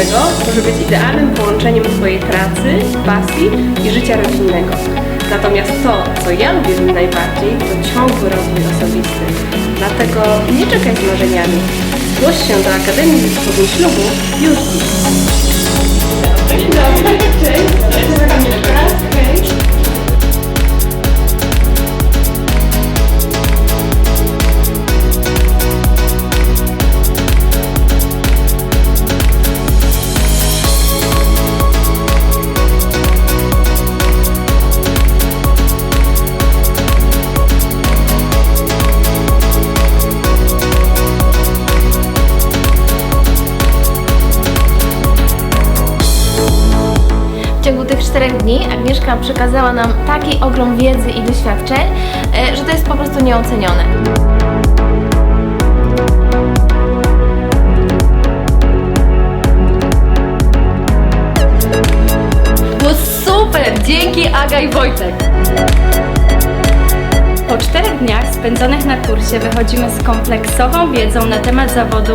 Ślubnego może być idealnym połączeniem Twojej pracy, pasji i życia rodzinnego. Natomiast to, co ja lubię najbardziej, to ciągły rozwój osobisty. Dlatego nie czekaj z marzeniami. Zgłoś się do Akademii Wytwórni Ślubu już dziś. W ciągu tych czterech dni Agnieszka przekazała nam taki ogrom wiedzy i doświadczeń, e, że to jest po prostu nieocenione. Było super! Dzięki Aga i Wojtek! Po czterech dniach spędzonych na kursie wychodzimy z kompleksową wiedzą na temat zawodu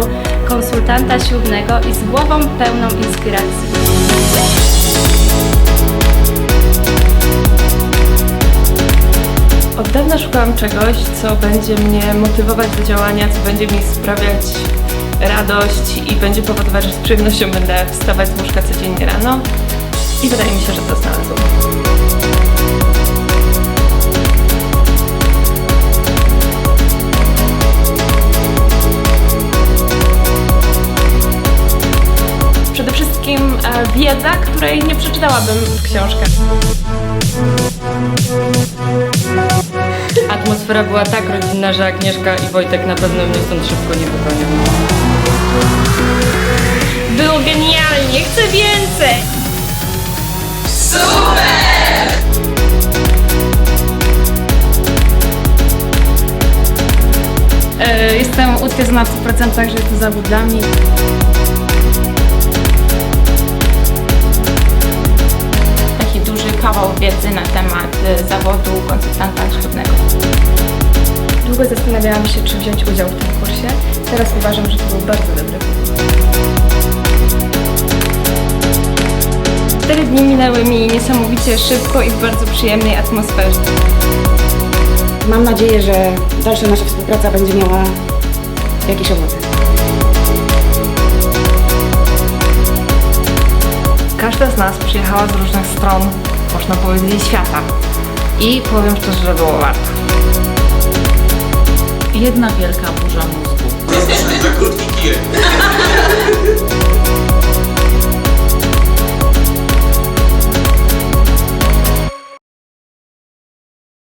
konsultanta ślubnego i z głową pełną inspiracji. Szukałam czegoś, co będzie mnie motywować do działania, co będzie mi sprawiać radość i będzie powodować, że z przyjemnością będę wstawać z łóżka codziennie rano. I wydaje mi się, że to znalazłam. Przede wszystkim e, wiedza, której nie przeczytałabym w książkach. Atmosfera była tak rodzinna, że Agnieszka i Wojtek na pewno mnie stąd szybko nie wygonią. Było genialnie! Chcę więcej! E, Jestem utwierdzona w 100%, że to zawód dla mnie. taki duży kawał wiedzy na temat y, zawodu konsultanta. Długo zastanawiałam się, czy wziąć udział w tym kursie. Teraz uważam, że to był bardzo dobry wybór. Cztery dni minęły mi niesamowicie szybko i w bardzo przyjemnej atmosferze. Mam nadzieję, że dalsza nasza współpraca będzie miała jakieś owoce. Każda z nas przyjechała z różnych stron, można powiedzieć, świata. I powiem szczerze, że było warto. Jedna wielka burza mózgu. Za krótki kijek.